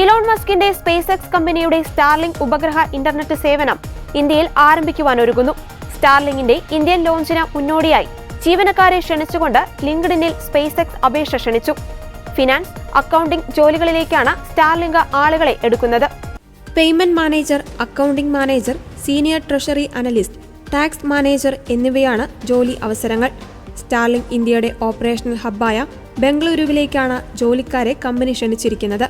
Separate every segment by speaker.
Speaker 1: Elon മസ്കിന്റെ space X കമ്പനിയുടെ സ്റ്റാർലിംഗ് ഉപഗ്രഹ ഇന്റർനെറ്റ് സേവനം ഇന്ത്യയിൽ ആരംഭിക്കുവാനൊരുങ്ങുന്നു സ്റ്റാർലിംഗിന്റെ ഇന്ത്യൻ ലോഞ്ചിന് മുന്നോടിയായി ജീവനക്കാരെ ക്ഷണിച്ചുകൊണ്ട് ലിങ്ക്ഡിനിൽ സ്പേസ് എക്സ് അപേക്ഷ ക്ഷണിച്ചു. ഫിനാൻസ് അക്കൗണ്ടിംഗ് ജോലികളിലേക്കാണ് സ്റ്റാർലിങ്ക് ആളുകളെ എടുക്കുന്നത്. Payment manager accounting manager senior treasury analyst tax manager എന്നിവയാണ് ജോലി അവസരങ്ങൾ. സ്റ്റാർലിംഗ് ഇന്ത്യയുടെ ഓപ്പറേഷണൽ ഹബ്ബായ ബംഗളൂരുവിലേക്കാണ് ജോലിക്കാരെ കമ്പനി ക്ഷണിച്ചിരിക്കുന്നത്.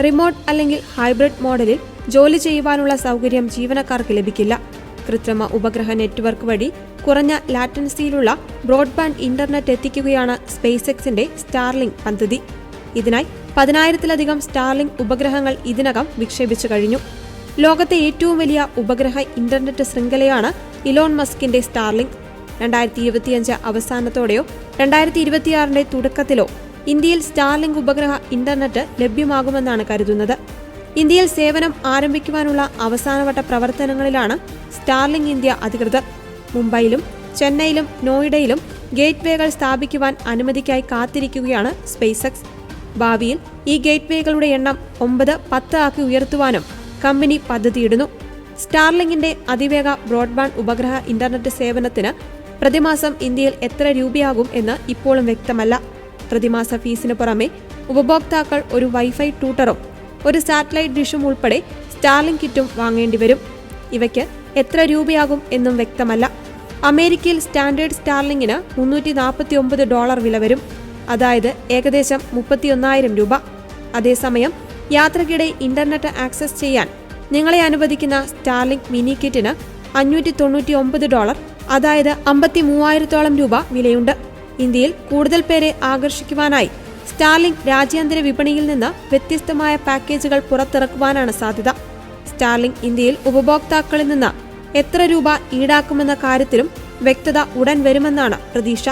Speaker 1: റിമോട്ട് അല്ലെങ്കിൽ ഹൈബ്രിഡ് മോഡലിൽ ജോലി ചെയ്യുവാനുള്ള സൗകര്യം ജീവനക്കാർക്ക് ലഭിക്കില്ല. കൃത്രിമ ഉപഗ്രഹ നെറ്റ്വർക്ക് വഴി കുറഞ്ഞ ലാറ്റൻസിയിലുള്ള ബ്രോഡ്ബാൻഡ് ഇന്റർനെറ്റ് എത്തിക്കുകയാണ് സ്പേസ് എക്സിന്റെ സ്റ്റാർലിംഗ് പദ്ധതി. ഇതിനായി പതിനായിരത്തിലധികം സ്റ്റാർലിംഗ് ഉപഗ്രഹങ്ങൾ ഇതിനകം വിക്ഷേപിച്ചു കഴിഞ്ഞു. ലോകത്തെ ഏറ്റവും വലിയ ഉപഗ്രഹ ഇന്റർനെറ്റ് ശൃംഖലയാണ് ഇലോൺ മസ്കിന്റെ സ്റ്റാർലിംഗ്. രണ്ടായിരത്തി ഇരുപത്തിയഞ്ച് അവസാനത്തോടെയോ രണ്ടായിരത്തി ഇരുപത്തിയാറിന്റെ തുടക്കത്തിലോ ഇന്ത്യയിൽ സ്റ്റാർലിങ്ക് ഉപഗ്രഹ ഇന്റർനെറ്റ് ലഭ്യമാകുമെന്നാണ് കരുതുന്നത്. ഇന്ത്യയിൽ സേവനം ആരംഭിക്കുവാനുള്ള അവസാനവട്ട പ്രവർത്തനങ്ങളിലാണ് സ്റ്റാർലിങ്ക് ഇന്ത്യ അധികൃതർ. മുംബൈയിലും ചെന്നൈയിലും നോയിഡയിലും ഗേറ്റ്വേകൾ സ്ഥാപിക്കുവാൻ അനുമതിക്കായി കാത്തിരിക്കുകയാണ് സ്പേസ് എക്സ് ഭാവിയിൽ ഈ ഗേറ്റ്വേകളുടെ എണ്ണം ഒമ്പത് പത്ത് ആക്കി ഉയർത്തുവാനും കമ്പനി പദ്ധതിയിടുന്നു. സ്റ്റാർലിങ്കിന്റെ അതിവേഗ ബ്രോഡ്ബാൻഡ് ഉപഗ്രഹ ഇന്റർനെറ്റ് സേവനത്തിന് പ്രതിമാസം ഇന്ത്യയിൽ എത്ര രൂപയാകും എന്ന് ഇപ്പോഴും വ്യക്തമല്ല. പ്രതിമാസ ഫീസിന് പുറമെ ഉപഭോക്താക്കൾ ഒരു വൈഫൈ ട്യൂട്ടറും ഒരു സാറ്റലൈറ്റ് ഡിഷും ഉൾപ്പെടെ സ്റ്റാർലിംഗ് കിറ്റും വാങ്ങേണ്ടി വരും. ഇവയ്ക്ക് എത്ര രൂപയാകും എന്നും വ്യക്തമല്ല. അമേരിക്കയിൽ സ്റ്റാൻഡേർഡ് സ്റ്റാർലിംഗിന് മുന്നൂറ്റി നാൽപ്പത്തി ഒമ്പത് ഡോളർ വില വരും. അതായത് ഏകദേശം മുപ്പത്തിയൊന്നായിരം രൂപ. അതേസമയം യാത്രക്കിടെ ഇന്റർനെറ്റ് ആക്സസ് ചെയ്യാൻ നിങ്ങളെ അനുവദിക്കുന്ന സ്റ്റാർലിംഗ് മിനി കിറ്റിന് അഞ്ഞൂറ്റി തൊണ്ണൂറ്റി ഒമ്പത് ഡോളർ അതായത് അമ്പത്തി മൂവായിരത്തോളം രൂപ വിലയുണ്ട്. ഇന്ത്യയിൽ കൂടുതൽ പേരെ ആകർഷിക്കുവാനായി സ്റ്റാർലിങ്ക് രാജ്യാന്തര വിപണിയിൽ നിന്ന് വ്യത്യസ്തമായ പാക്കേജുകൾ പുറത്തിറക്കുവാനാണ് സാധ്യത. സ്റ്റാർലിങ്ക് ഇന്ത്യയിൽ ഉപഭോക്താക്കളിൽ നിന്ന് എത്ര രൂപ ഈടാക്കുമെന്ന കാര്യത്തിലും വ്യക്തത ഉടൻ വരുമെന്നാണ് പ്രതീക്ഷ.